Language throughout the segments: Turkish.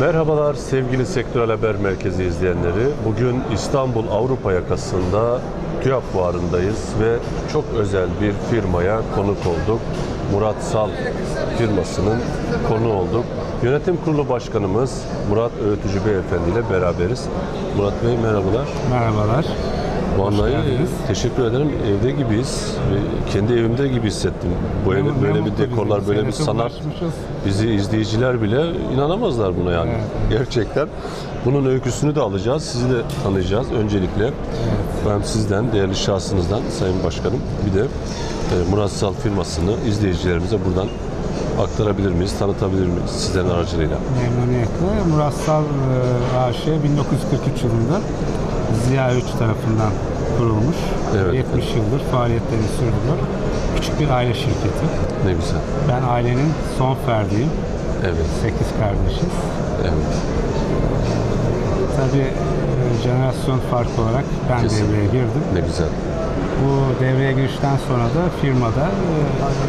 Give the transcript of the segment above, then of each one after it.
Merhabalar sevgili Sektörel Haber Merkezi izleyenleri. Bugün İstanbul Avrupa yakasında TÜYAP fuarındayız ve çok özel bir firmaya konuk olduk. Murat Sal firmasının konu olduk. Yönetim Kurulu Başkanımız Murat Öğütücü Beyefendi ile beraberiz. Murat Bey merhabalar. Merhabalar. Vallahi teşekkür ederim. Evde gibiyiz. Kendi evimde gibi hissettim. Bu ev, böyle bir dekorlar, böyle bir sanat. Bizi izleyiciler bile inanamazlar buna yani. Gerçekten. Bunun öyküsünü de alacağız. Sizi de tanıyacağız öncelikle. Ben sizden, değerli şahsınızdan Sayın Başkanım bir de e, Murat Sal firmasını izleyicilerimize buradan aktarabilir miyiz, tanıtabilir miyiz sizlerin aracılığıyla? Memnuniyetle. Murassal e, AŞ 1943 yılında Ziya Üç tarafından kurulmuş. Evet. 70 yıldır faaliyetlerini sürdürüyor. Küçük bir aile şirketi. Ne güzel. Ben ailenin son ferdiyim. Evet, 8 kardeşiz. evet. Tabii e, jenerasyon farkı olarak ben Kesin. devreye girdim. Ne güzel. Bu devreye girişten sonra da firmada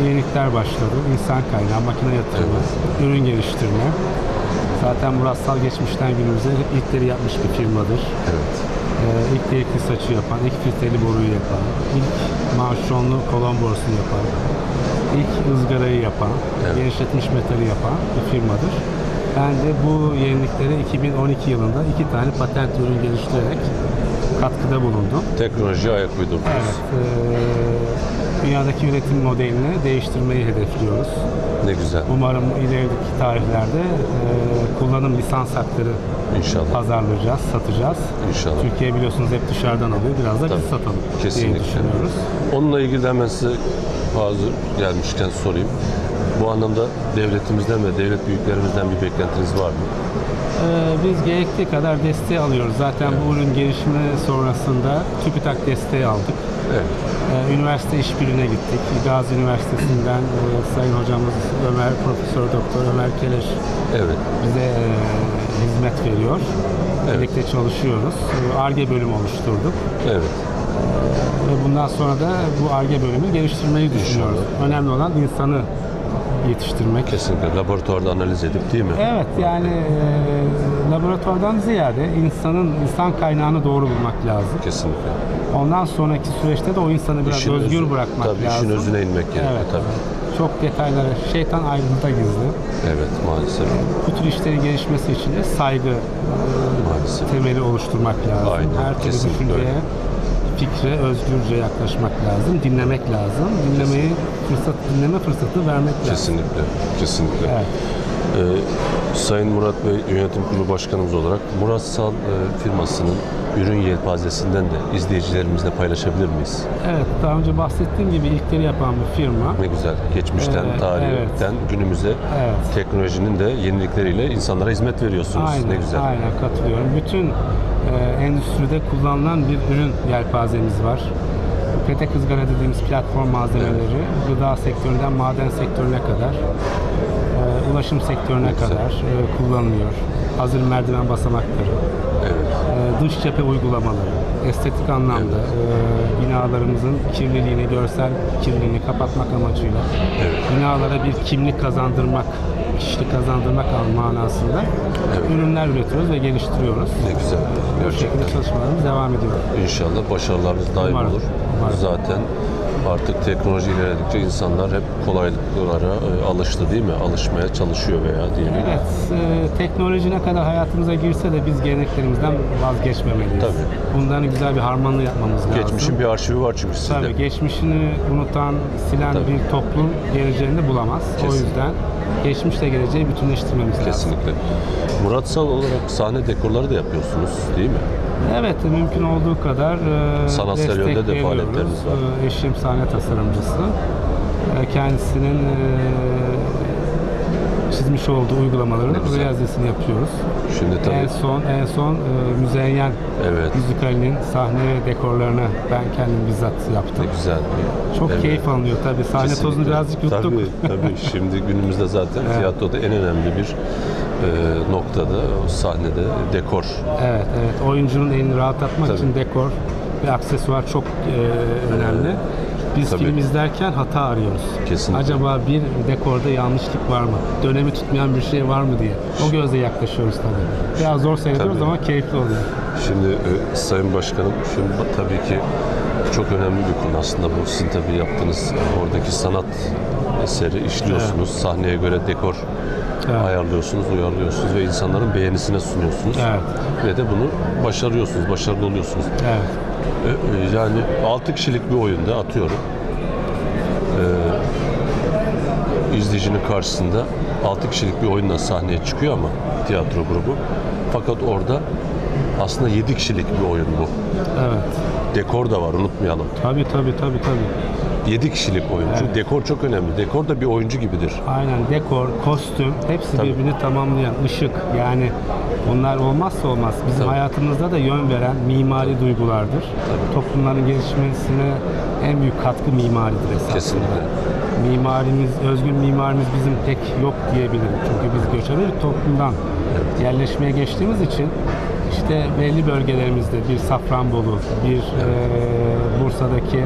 e, yenilikler başladı. İnsan kaynağı, makine yatırımı, ürün geliştirme. Zaten Murassal geçmişten günümüze ilkleri yapmış bir firmadır. Evet. E, ilk delikli saçı yapan, ilk filtreli boruyu yapan, ilk manşonlu kolon borusunu yapan, ilk ızgarayı yapan, Evet. genişletilmiş metali yapan bir firmadır. Ben de bu yenilikleri 2012 yılında iki tane patent ürün geliştirerek katkıda bulundum. Teknolojiye ayak uydurdunuz. Evet, eee, dünyadaki üretim modelini değiştirmeyi hedefliyoruz. Ne güzel. Umarım ilerideki tarihlerde eee, kullanım lisans hakları İnşallah. pazarlayacağız, satacağız. İnşallah. Türkiye biliyorsunuz hep dışarıdan alıyor, biraz da Tabii, biz satalım kesinlikle. diye düşünüyoruz. Onunla ilgili de hemen size hazır gelmişken sorayım. Bu anlamda devletimizden ve devlet büyüklerimizden bir beklentiniz var mı? Eee, biz gerektiği kadar desteği alıyoruz. Zaten bu ürün gelişimi sonrasında TÜBİTAK desteği aldık. Evet. Ee, Üniversite işbirliğine gittik. Gazi Üniversitesi'nden e, Sayın Hocamız Ömer, Profesör Doktor Ömer Keleş Evet. bize e, hizmet veriyor. Evet. Birlikte çalışıyoruz. E, ARGE bölümü oluşturduk. Evet. Ve bundan sonra da bu ARGE bölümü geliştirmeyi düşünüyoruz. Önemli olan insanı yetiştirmek. Kesinlikle. Laboratuvarda analiz edip değil mi? Evet yani e, laboratuvardan ziyade insanın insan kaynağını doğru bulmak lazım. Kesinlikle. Ondan sonraki süreçte de o insanı biraz İşin özgür özü- bırakmak tabii lazım. işin özüne inmek gerekiyor Evet. tabii. Çok detaylara, şeytan ayrıntıda gizli. Evet maalesef. Bu tür işlerin gelişmesi için de saygı e, Maalesef. temeli oluşturmak lazım. Aynen, Her türlü düşünceye, fikre özgürce yaklaşmak lazım, dinlemek lazım. Dinlemeyi fırsat, dinleme fırsatı vermek lazım. Kesinlikle. Kesinlikle. Evet. Ee, Sayın Murat Bey Yönetim Kurulu Başkanımız olarak Murat Sal e, firmasının ürün yelpazesinden de izleyicilerimizle paylaşabilir miyiz? Evet, daha önce bahsettiğim gibi ilkleri yapan bir firma. Ne güzel. Geçmişten, Evet, tarihten günümüze Evet. teknolojinin de yenilikleriyle insanlara hizmet veriyorsunuz. Aynen, ne güzel. aynen katılıyorum. Bütün e, endüstride kullanılan bir ürün yelpazemiz var. Petek ızgara dediğimiz platform malzemeleri, gıda sektöründen maden sektörüne kadar, ulaşım sektörüne güzel. kadar e, kullanılıyor. Hazır merdiven basamakları, Evet. e, dış cephe uygulamaları, estetik anlamda e, binalarımızın kirliliğini, görsel kirliliğini kapatmak amacıyla binalara bir kimlik kazandırmak, kişilik kazandırmak manasında ürünler üretiyoruz ve geliştiriyoruz. Ne güzel. Bu şekilde çalışmalarımız devam ediyor. İnşallah başarılarınız daim Umarım, olur. umarım. Zaten artık teknoloji ilerledikçe insanlar hep kolaylıklara e, alıştı değil mi? Alışmaya çalışıyor veya diyelim. Evet, e, teknoloji ne kadar hayatımıza girse de biz geleneklerimizden vazgeçmemeliyiz. Tabii. Bunların güzel bir harmanını yapmamız lazım. Geçmişin bir arşivi var çünkü sizde. Tabii geçmişini unutan, silen Tabii. bir toplum geleceğini bulamaz. O Kesin. yüzden geçmişle geleceği bütünleştirmemiz lazım. Kesinlikle. Muratsal olarak sahne dekorları da yapıyorsunuz değil mi? Evet, mümkün olduğu kadar e, Sanatsal yönde de faaliyetleriniz var. E, eşim sahne tasarımcısı. E, kendisinin e, çizmiş olduğu uygulamaların realizesini yapıyoruz. Şimdi tabii En son en son e, Müzeyyen Evet. müzikalinin sahne ve dekorlarını ben kendim bizzat yaptım. ne güzel. Çok Evet. keyif alınıyor tabii. Sahne tozunu Kesinlikle. birazcık yuttuk. Tabii tabii. Şimdi günümüzde zaten tiyatroda en önemli bir e, noktada o sahnede dekor. Evet, evet. Oyuncunun elini rahatlatmak Tabii. için dekor ve aksesuar çok e, önemli. Biz Tabii. film izlerken hata arıyoruz. Kesinlikle. Acaba bir dekorda yanlışlık var mı? Dönemi tutmayan bir şey var mı diye. O gözle yaklaşıyoruz tabii. Biraz zor seyrediyoruz Tabii. ama keyifli oluyor. Şimdi e, Sayın Başkanım, şimdi tabii ki çok önemli bir konu aslında bu. Sizin tabii yaptığınız e, oradaki sanat eseri işliyorsunuz. Sahneye göre dekor Evet. ayarlıyorsunuz, uyarlıyorsunuz ve insanların beğenisine sunuyorsunuz. Evet. Ve de bunu başarıyorsunuz, başarılı oluyorsunuz. Evet. E, e, Yani 6 kişilik bir oyunda atıyorum. E, izleyicinin karşısında 6 kişilik bir oyunla sahneye çıkıyor ama tiyatro grubu. Fakat orada aslında 7 kişilik bir oyun bu. Evet. Dekor da var unutmayalım. Tabii tabii tabii tabii. 7 kişilik oyun. Çünkü Evet. dekor çok önemli. Dekor da bir oyuncu gibidir. Aynen dekor, kostüm hepsi Tabii. birbirini tamamlayan ışık yani bunlar olmazsa olmaz. Bizim Tabii. hayatımızda da yön veren mimari duygulardır. Toplumların gelişmesine en büyük katkı mimaridir esasında. Kesinlikle. Mimarimiz, özgün mimarimiz bizim pek yok diyebilirim. Çünkü biz göçebe bir toplumdan yerleşmeye geçtiğimiz için işte belli bölgelerimizde bir Safranbolu, bir eee, Bursa'daki eee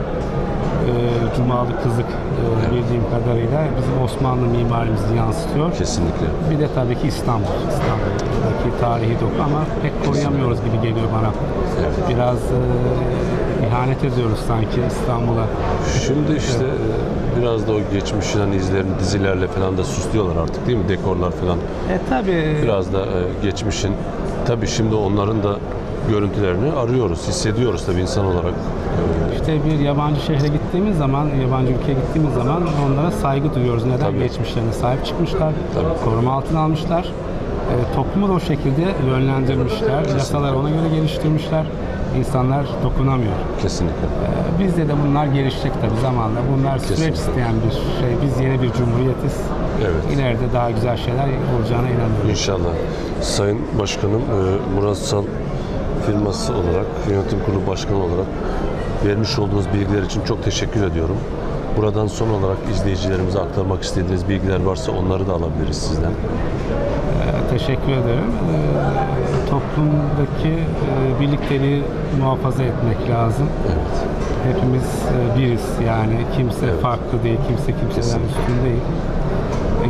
Cumalı Kızık eee, bildiğim kadarıyla bizim Osmanlı mimarimizi yansıtıyor. Kesinlikle. Bir de tabii ki İstanbul. İstanbul'daki tarihi doku ama pek koruyamıyoruz gibi geliyor bana. Evet. Biraz eee, ihanet ediyoruz sanki İstanbul'a. Şimdi işte e, biraz da o geçmişin izlerini dizilerle falan da süslüyorlar artık değil mi? Dekorlar falan. E tabii Biraz da e, geçmişin tabii şimdi onların da görüntülerini arıyoruz, hissediyoruz tabii insan olarak. İşte bir yabancı şehre gittiğimiz zaman, yabancı ülkeye gittiğimiz zaman onlara saygı duyuyoruz. Neden? Tabii. Geçmişlerine sahip çıkmışlar, Tabii. koruma altına almışlar. E, toplumu da o şekilde yönlendirmişler, yasaları ona göre geliştirmişler. İnsanlar dokunamıyor. Kesinlikle. E, bizde de bunlar gelişecek tabii zamanla. Bunlar süreç Kesinlikle. isteyen bir şey. Biz yeni bir cumhuriyetiz. Evet. İleride daha güzel şeyler olacağına inanıyorum. İnşallah. Sayın Başkanım, e, Murat Sal firması olarak, yönetim kurulu başkanı olarak vermiş olduğunuz bilgiler için çok teşekkür ediyorum. Buradan son olarak izleyicilerimize aktarmak istediğiniz bilgiler varsa onları da alabiliriz sizden. E, Teşekkür ederim. E, Toplumdaki e, birlikteliği muhafaza etmek lazım. Evet. Hepimiz e, biriz yani kimse Evet. farklı değil, kimse kimseden Kesinlikle. üstün değil.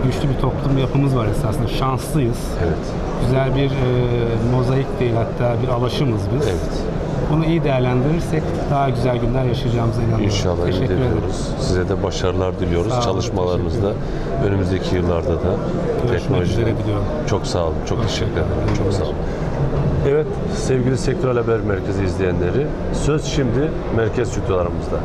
Güçlü bir toplum yapımız var esasında. Şanslıyız. Evet. Güzel bir e, mozaik değil hatta bir alaşımız biz. Evet. Bunu iyi değerlendirirsek daha güzel günler yaşayacağımıza inanıyorum. İnşallah Teşekkür ederim. ediyoruz. Size de başarılar diliyoruz. Sağ olun, Çalışmalarınızda önümüzdeki yıllarda da diliyorum. Çok sağ olun. Çok teşekkür ederim. Çok sağ olun. Evet sevgili Sektörel Haber Merkezi izleyenleri söz şimdi merkez stüdyolarımızda.